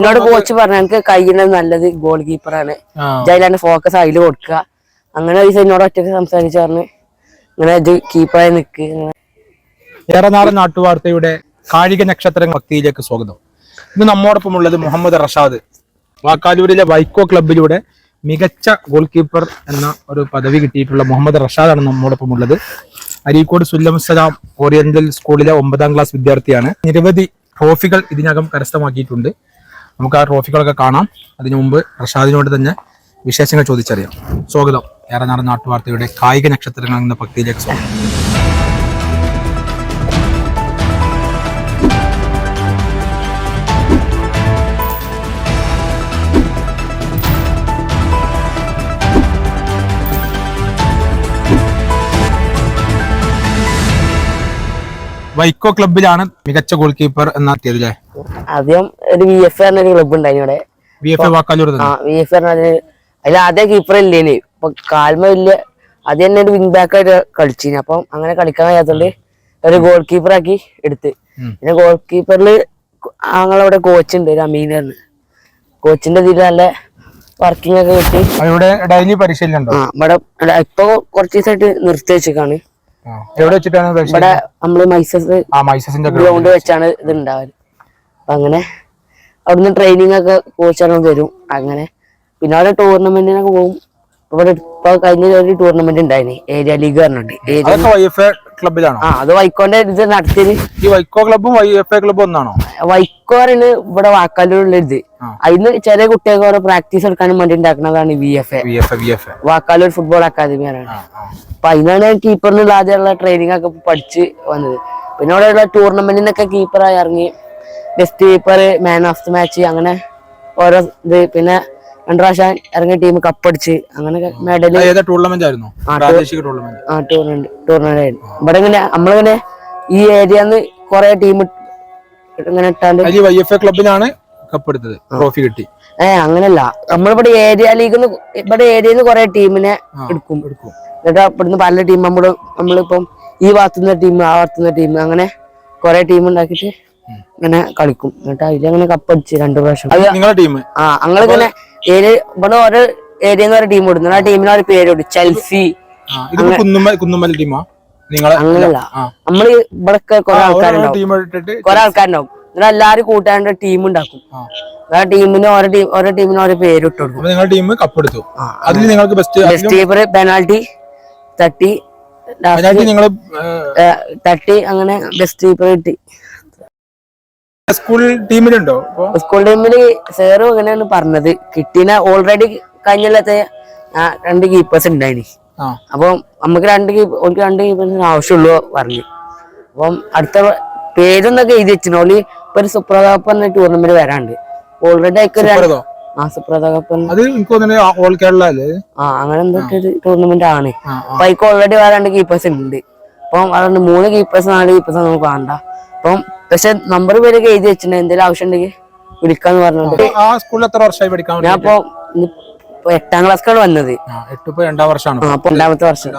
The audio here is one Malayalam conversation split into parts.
എന്നോട് കോച്ച് പറഞ്ഞ എനിക്ക് കഴിയുന്നത് നല്ലത് ഗോൾ കീപ്പറാണ്. ജയിലാണ്ട് ഫോക്കസ് അതിൽ കൊടുക്കുക. അങ്ങനെ ഒരു എന്നോട് ഒറ്റയ്ക്ക് സംസാരിച്ചു പറഞ്ഞു ഇങ്ങനെ ഇത് കീപ്പറായി നിൽക്ക് ഏറനാടൻ നാട്ടുവാർത്തയുടെ കായിക നക്ഷത്രങ്ങൾ ഭക്തിയിലേക്ക് സ്വാഗതം. ഇന്ന് നമ്മോടൊപ്പം ഉള്ളത് മുഹമ്മദ് റഷാദ്. വാക്കാലൂരിലെ വൈക്കോ ക്ലബിലൂടെ മികച്ച ഗോൾ കീപ്പർ എന്ന ഒരു പദവി കിട്ടിയിട്ടുള്ള മുഹമ്മദ് റഷാദാണ് നമ്മോടൊപ്പം ഉള്ളത്. അരീക്കോട് സുല്ലം സലാം ഓറിയന്റൽ സ്കൂളിലെ ഒമ്പതാം ക്ലാസ് വിദ്യാർത്ഥിയാണ്. നിരവധി ട്രോഫികൾ ഇതിനകം കരസ്ഥമാക്കിയിട്ടുണ്ട്. നമുക്ക് ആ ട്രോഫികളൊക്കെ കാണാം. അതിനു മുമ്പ് പ്രസാദിനോട് തന്നെ വിശേഷങ്ങൾ ചോദിച്ചറിയാം. സ്വാഗതം. ഏറെ നാടൻ നാട്ടുവാർത്തയുടെ കായിക നക്ഷത്രങ്ങൾ എന്ന ഭക്തിയിലേക്ക് സ്വാഗതം. വൈക്കോ ക്ലബിലാണ് മികച്ച ഗോൾ കീപ്പർ എന്നെത്തിയത് അല്ലേ ആദ്യം ഒരു വി എഫ് പറഞ്ഞൊരു ക്ലബ് ഉണ്ടായി ഇവിടെ V F Vakkalur V F പറഞ്ഞ അതിൽ ആദ്യം കീപ്പർ ഇല്ലേന് ഇപ്പൊ കാൽമ വലിയ അത് തന്നെ ഒരു വിങ് ബാക്ക് ആയിട്ട് കളിച്ചിന്. അപ്പം അങ്ങനെ കളിക്കാൻ കഴിയാത്തോണ്ട് ഒരു ഗോൾ കീപ്പർ ആക്കി എടുത്ത്. പിന്നെ ഗോൾ കീപ്പറിൽ ഞങ്ങളവിടെ കോച്ച് ഉണ്ട് ഒരു കോച്ചിന്റെ ഇതിൽ നല്ല വർക്കിംഗ് ഒക്കെ കിട്ടി. ഡെയിലി പരിശീലനം ഇവിടെ ഇപ്പൊ കുറച്ച് ദിവസമായിട്ട് നിർത്തി വെച്ചേക്കാണ്. എവിടെ വെച്ചിട്ടാണ് ഇവിടെ നമ്മൾ മൈസസ് ആ മൈസസിന്റെ ഗ്രൗണ്ട് വെച്ചാണ് ഇത് ഉണ്ടാവൽ അപ്പൊ അങ്ങനെ അവിടുന്ന് ട്രെയിനിങ് ഒക്കെ കോച്ചാണ് തരും. അങ്ങനെ പിന്നെ അവിടെ ടൂർണമെന്റിനൊക്കെ പോകും ഇവിടെ ഇപ്പൊ കഴിഞ്ഞ ഒരു ടൂർണമെന്റ് ഉണ്ടായിന് ഏരിയ ലീഗ് പറഞ്ഞിട്ട്. ഏരിയ അതൊക്കെ വൈ ക്ലബിലാണോ ആ അത് വൈക്കോന്റെ ഇത് നടത്തിയത് ഈ വൈക്കോ ക്ലബും ക്ലബും ഒന്നാണോ? വൈക്കോ പറയുന്നത് ഇവിടെ വാക്കാലൂരുള്ള ഇത്. അതിന് ചെറിയ കുട്ടികൾക്ക് ഓരോ പ്രാക്ടീസ് എടുക്കാനും വേണ്ടി ഉണ്ടാക്കുന്നതാണ് V F A Vakkalur football academy ആണ്. അപ്പൊ അതിനാണ് ഞാൻ കീപ്പറിനുള്ള ആദ്യമുള്ള ട്രെയിനിങ് ഒക്കെ പഠിച്ച് വന്നത്. പിന്നെ അവിടെയുള്ള ടൂർണമെന്റിനൊക്കെ കീപ്പറായി ഇറങ്ങി. Best keeper man of the match അങ്ങനെ ഓരോ ഇത്. പിന്നെ രണ്ടു പ്രാവശ്യം ഇറങ്ങിയ ടീം കപ്പടിച്ച് അങ്ങനെ മെഡൽ ടൂർണമെന്റ് ആയിരുന്നു? ടൂർണമെന്റ് ആ ടൂർണമെന്റ് ടൂർണമെന്റ് ആയിരുന്നു. ഇവിടെ ഇങ്ങനെ നമ്മളിങ്ങനെ ഈ ഏരിയന്ന് കുറെ ടീം ഇങ്ങനെ ഇട്ടാണ്ട് ക്ലബിനാണ് ക്ലബിലാണ് കപ്പ് എടുത്തത് ട്രോഫി കിട്ടി. ഏ അങ്ങനല്ല. നമ്മളിവിടെ ഏരിയ ലീഗ് ഇവിടെ ഏരിയന്ന് കുറെ ടീമിനെ എടുക്കും. എടുക്കും. എന്നിട്ട് ഇവിടുന്ന് പല ടീം നമ്മൾ നമ്മളിപ്പം ഈ ഭാഗത്തുനിന്ന് ടീം ആ ഭാഗത്തുനിന്ന് ടീം അങ്ങനെ കുറെ ടീം ഉണ്ടാക്കിയിട്ട് ഇങ്ങനെ കളിക്കും. എന്നിട്ട് അതിലങ്ങനെ കപ്പടിച്ച് രണ്ടു പ്രാവശ്യം. ടീം? ആ ഞങ്ങളിങ്ങനെ ഏരിയ ഇവിടെ ഓരോ ഏരിയ ഒരു ടീം ഇടുന്നു ആ ടീമിന് ഒരു പേര് ഇടും ചെൽസി. നമ്മൾ ഇവിടെ കുറെ ആൾക്കാരുണ്ടാവും. കുറെ ആൾക്കാരുണ്ടാവും. എന്നിട്ട് എല്ലാരും കൂട്ടാണ്ട് ടീം ഉണ്ടാക്കും. ആ. ടീമിന് ഓരോ ടീം ഓരോ ടീമിന് ഓരോ പേര് ഇട്ട് കൊടുക്കും. നിങ്ങളുടെ ടീം കപ്പ് എടുത്തു. അതിൽ നിങ്ങൾക്ക് ബെസ്റ്റ് ബെസ്റ്റ് കീപ്പർ പെനാൾട്ടി തട്ടി തട്ടി അങ്ങനെ ബെസ്റ്റ് കീപ്പർ കിട്ടി. സ്കൂൾ ടീമിലുണ്ടോ സ്കൂൾ ടീമിൽ സേറും അങ്ങനെയാണ് പറഞ്ഞത്. കിട്ടിന ഓൾറെഡി കഴിഞ്ഞല്ലത്തെ രണ്ട് കീപ്പേഴ്സ് ഉണ്ടായിന് അപ്പൊ നമുക്ക് രണ്ട് കീപ്പ് ഓൾക്ക് രണ്ട് കീപ്പേഴ്സിന് ആവശ്യമുള്ളൂ പറഞ്ഞു. അപ്പം അടുത്ത പേരൊന്നൊക്കെ എഴുതി വെച്ചിന്. ഓളി ഇപ്പൊ ഒരു സുപ്രത കപ്പ് എന്ന ടൂർണമെന്റ് വരാണ്ട് ഓൾറെഡി? ആ സുപ്രത കപ്പ് എന്ന് അത് എനിക്ക് തോന്നുന്നത് ഓൾ കേരള അല്ലേ? ആ അങ്ങനെ എന്തൊക്കെ ഒരു ടൂർണമെന്റ് ആണ്. അപ്പൊ അതിക്ക് ഓൾറെഡി വരാണ്ട് കീപ്പേഴ്സ് ഉണ്ട് അപ്പം അതുകൊണ്ട് മൂന്ന് കീപ്പേഴ്സ് നാല് കീപ്പേഴ്സ് നമുക്ക് വേണ്ട. അപ്പം പക്ഷെ നമ്പർ പേരൊക്കെ എഴുതി വെച്ചിട്ടുണ്ട്. എന്തെങ്കിലും ആവശ്യം ഉണ്ടെങ്കിൽ വിളിക്കാന്ന് പറഞ്ഞിട്ടുണ്ട് ആ സ്കൂളിൽ എത്ര വർഷമായി പഠിക്കാൻ ഞാൻ? ഇപ്പൊ എട്ടാം ക്ലാസ്സാണ് വന്നത്. രണ്ടാം വർഷമാണ് രണ്ടാമത്തെ വർഷം.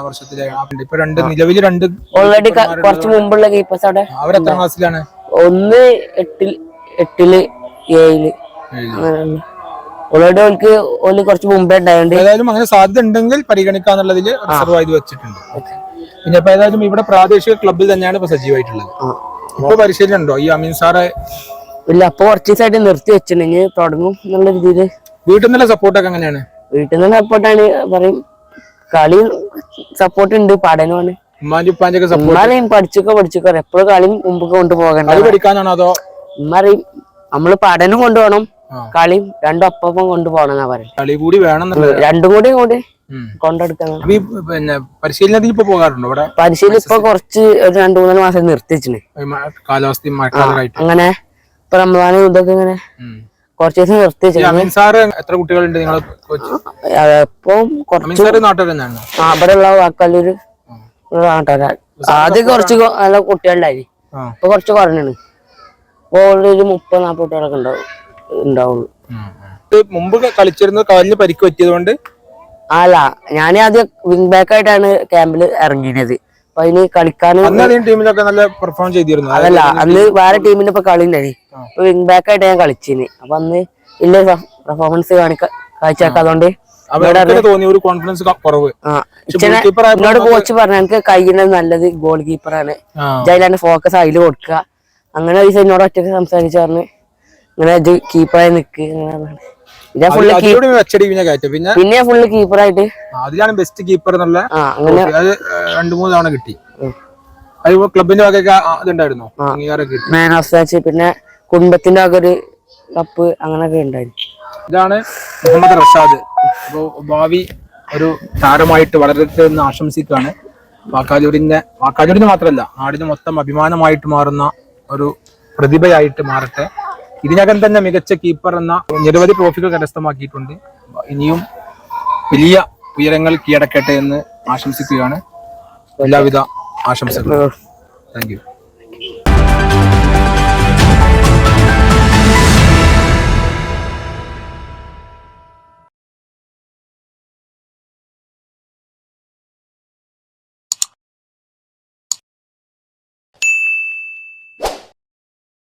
ഓൾറെഡി കുറച്ച് മുമ്പുള്ള കീപ്പേഴ്സ് അവിടെ ക്ലാസ്സിലാണ് ഒന്ന് എട്ടിൽ എട്ടിൽ ഏഴിൽ. അങ്ങനെയുള്ള ഓൾറെഡി ഓൾക്ക് ഓൽ കുറച്ച് മുമ്പേ ഉണ്ടായോണ്ട് ഏതായാലും അങ്ങനെ സാധ്യത ഉണ്ടെങ്കിൽ പരിഗണിക്കാന്നുള്ളതിൽ റിസർവ് ചെയ്ത് വെച്ചിട്ടുണ്ട്. പിന്നെ ഇപ്പൊ ഏതായാലും ഇവിടെ പ്രാദേശിക ക്ലബ്ബിൽ തന്നെയാണ് ഇപ്പൊ സജീവായിട്ടുള്ളത്. ഇപ്പൊ പരിശീലനം ഉണ്ടോ? ഈ അമീൻ സാറെ ഇല്ല അപ്പൊ കുറച്ച് ദിവസമായിട്ട് നിർത്തി വെച്ചിട്ടുണ്ടെങ്കിൽ തുടങ്ങും എന്നുള്ള രീതിയിൽ. വീട്ടിൽ നിന്നുള്ള സപ്പോർട്ടൊക്കെ എങ്ങനെയാണ്? വീട്ടിൽ നിന്ന് സപ്പോർട്ടാണ് പറയും കളി സപ്പോർട്ട് ഉണ്ട് പഠനമാണ് ഉമ്മാന്റെ ഉപ്പാന്റെ ഉമ്മാരെയും പഠിച്ചൊക്കെ പഠിച്ചൊക്കെ എപ്പോഴും കളിയും മുമ്പൊക്കെ കൊണ്ടുപോകണ്ട കളി പഠിക്കാനാണോ അതോ? ഉമ്മാരെയും നമ്മൾ പഠനം കൊണ്ടുപോകണം. കളിയും രണ്ടും ഒപ്പം കൊണ്ടുപോകണം എന്നാ കളി കൂടി വേണം രണ്ടും കൂടി കൂടി അപ്പൊ ഈ പിന്നെ പരിശീലനത്തിന് ഇപ്പൊ പോകാറുണ്ടോ ഇവിടെ? പരിശീലനം ഇപ്പൊ കുറച്ച് ഒരു രണ്ടു മൂന്നാൽ മാസം നിർത്തിച്ചിന് കാലാവസ്ഥ അങ്ങനെ ഇപ്പൊ റമദാന ഇതൊക്കെ ഇങ്ങനെ. കുറച്ച് ദിവസം നിർത്തിച്ചു ഈ സാറ് എത്ര കുട്ടികളുണ്ട് നിങ്ങൾ ഇപ്പം കുറച്ച് ആ, ഇവിടെ ഉള്ള വാക്കാലൊരു ആദ്യം കുറച്ച് നല്ല കുട്ടികളുണ്ടായി. ഇപ്പൊ കുറച്ച് കുറഞ്ഞാണ് ഇപ്പൊ ഒരു മുപ്പത് നാപ്പത് കുട്ടികളൊക്കെ ഉണ്ടാവും ഉണ്ടാവുള്ളൂ. മുമ്പ് കളിച്ചിരുന്നത് കാലിന് പരിക്ക് പറ്റിയത് കൊണ്ട് അല്ല ഞാൻ ആദ്യം വിങ് ബാക്ക് ആയിട്ടാണ് ക്യാമ്പിൽ ഇറങ്ങിയത്. അപ്പൊ അതിന് കളിക്കാനും അതേ ടീമിലൊക്കെ നല്ല പെർഫോം ചെയ്തിരുന്നു. അതല്ല അന്ന് വേറെ ടീമിന്റെ ഇപ്പൊ കളി ഉണ്ടായി വിങ് ബാക്ക് ആയിട്ട് ഞാൻ കളിച്ചിന്. അപ്പൊ അന്ന് ഇല്ല പെർഫോമൻസ് കാണിക്കാ അവർക്ക് തോന്നിയ ഒരു കോൺഫിഡൻസ് കുറവ്. എന്നോട് കോച്ച് പറഞ്ഞു എനിക്ക് കഴിയുന്നത് നല്ലത് ഗോൾ കീപ്പറാണ് ആ. ജയിലാണ്ട് ഫോക്കസ് അതിൽ കൊടുക്കുക. അങ്ങനെ ഒരു ദിവസം എന്നോട് ഒറ്റയ്ക്ക് സംസാരിച്ചു പറഞ്ഞു ഇങ്ങനെ ഇത് കീപ്പറായി നിക്ക് പറഞ്ഞു. പിന്നെ ഫുള്ള് പിന്നെ കീപ്പറായിട്ട് അതിലാണ് ബെസ്റ്റ് കീപ്പർ എന്നുള്ള. രണ്ടു മൂന്ന് തവണ കിട്ടി. ക്ലബിന്റെ മാൻ ഓഫ് മാച്ച് പിന്നെ കുടുംബത്തിന്റെ ഒക്കെ ഒരു കപ്പ് അങ്ങനെയൊക്കെ ഉണ്ടായിരുന്നു. ഇതാണ് മുഹമ്മദ് റഷാദ്. അപ്പോ ഭാവി ഒരു താരമായിട്ട് വളരട്ടെ എന്ന് ആശംസിക്കുകയാണ്. വാക്കാലൂരിന്റെ വാക്കാലൂരിന് മാത്രമല്ല നാടിന് മൊത്തം അഭിമാനമായിട്ട് മാറുന്ന ഒരു പ്രതിഭയായിട്ട് മാറട്ടെ. ഇതിനകം തന്നെ മികച്ച കീപ്പർ എന്ന നിരവധി ട്രോഫികൾ കരസ്ഥമാക്കിയിട്ടുണ്ട്. ഇനിയും വലിയ ഉയരങ്ങൾ കീഴടക്കട്ടെ എന്ന് ആശംസിക്കുകയാണ്. എല്ലാവിധ ആശംസകളും. Thank you